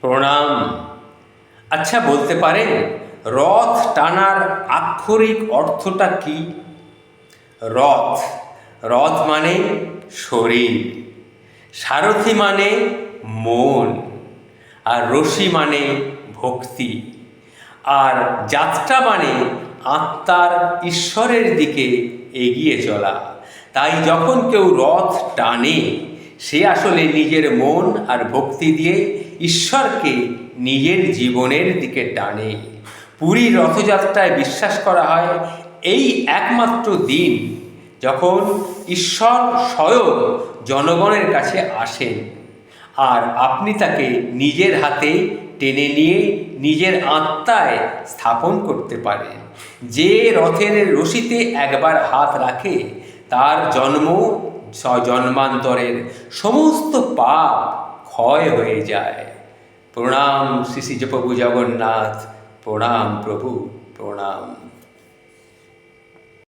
প্রণাম। আচ্ছা বলতে পারেন, রথ টানার আক্ষরিক অর্থটা কি? রথ রথ মানে শরীর, সারথি মানে মন, আর রশি মানে ভক্তি, আর যাত্রা মানে আত্মার ঈশ্বরের দিকে এগিয়ে চলা। তাই যখন কেউ রথ টানে সে আসলে নিজের মন আর ভক্তি দিয়ে ঈশ্বরকে নিজের জীবনের দিকে টানে। পুরীর রথযাত্রায় বিশ্বাস করা হয়, এই একমাত্র দিন যখন ঈশ্বর স্বয়ং জনগণের কাছে আসেন আর আপনি তাকে নিজের হাতে টেনে নিয়ে নিজের আত্মায় স্থাপন করতে পারেন। যে রথের রশিতে একবার হাত রাখে, তার জন্ম জন্মান্তরের সমস্ত পাপ ক্ষয় হয়ে যায়। প্রণাম শ্রী শ্রী প্রভু জগন্নাথ প্রণাম প্রভু প্রণাম।